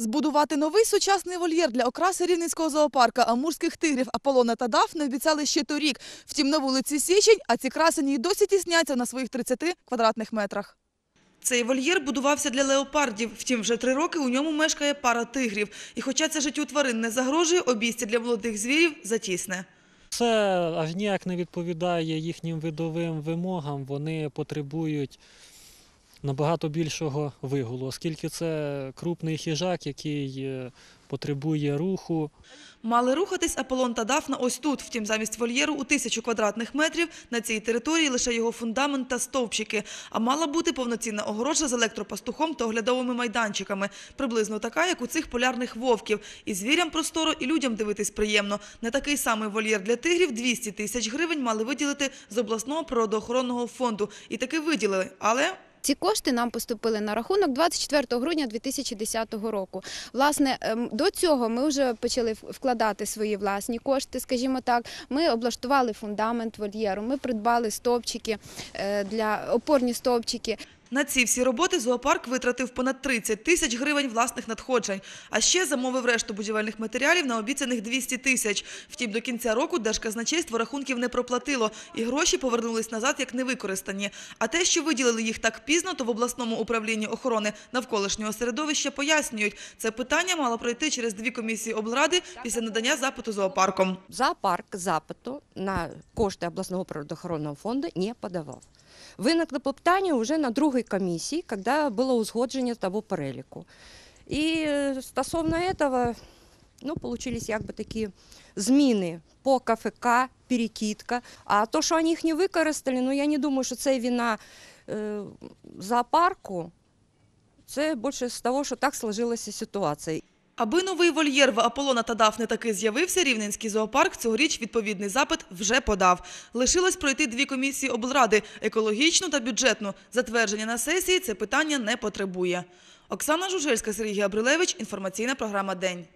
Збудувати новий сучасний вольєр для окраси рівненського зоопарка амурських тигрів Аполлона та Дафни обіцяли ще торік. Втім, на вулиці Січень, а ці красені й досі тісняться на своїх 30 квадратних метрах. Цей вольєр будувався для леопардів. Втім, вже три роки у ньому мешкає пара тигрів. І хоча це життю тварин не загрожує, обійстя для молодих звірів затісне. Це аж ніяк не відповідає їхнім видовим вимогам. Вони потребують набагато більшого вигулу, оскільки це крупний хижак, який е, потребує руху. Мали рухатись Аполлон та Дафна ось тут. Втім, замість вольєру у тисячу квадратних метрів на цій території лише його фундамент та стовпчики. А мала бути повноцінна огорожа з електропастухом та оглядовими майданчиками. Приблизно така, як у цих полярних вовків. І звірям просторо, і людям дивитись приємно. Не такий самий вольєр для тигрів 200 тисяч гривень мали виділити з обласного природоохоронного фонду. І таки виділили. Але Ці кошти нам поступили на рахунок 24 грудня 2010 року. Власне, ем, до цього ми вже почали вкладати свої власні кошти, скажімо так. Ми облаштували фундамент вольєру, ми придбали стовпчики е, для опорні стовпчики. На ці всі роботи зоопарк витратив понад 30 тисяч гривень власних надходжень. А ще замовив решту будівельних матеріалів на обіцяних 200 тисяч. Втім, до кінця року Держказначейство рахунків не проплатило, і гроші повернулись назад як невикористані. А те, що виділили їх так пізно, то в обласному управлінні охорони навколишнього середовища пояснюють. Це питання мало пройти через дві комісії облради після надання запиту зоопарком. Зоопарк запиту на кошти обласного природоохоронного фонду не подавав. Виник на питання вже на другій комісії, коли було узгодження того переліку. І е, стосовно цього, ну, получились якби такі зміни по КФК, перекидка. А то, що вони їх не використали, ну, я не думаю, що це вина е, зоопарку. Це більше з того, що так сложилася ситуація. Аби новий вольєр в Аполлона та Дафни таки з'явився, Рівненський зоопарк цьогоріч відповідний запит вже подав. Лишилось пройти дві комісії облради – екологічну та бюджетну. Затвердження на сесії це питання не потребує. Оксана Жужельська, Сергій Габрилевич. Інформаційна програма «День».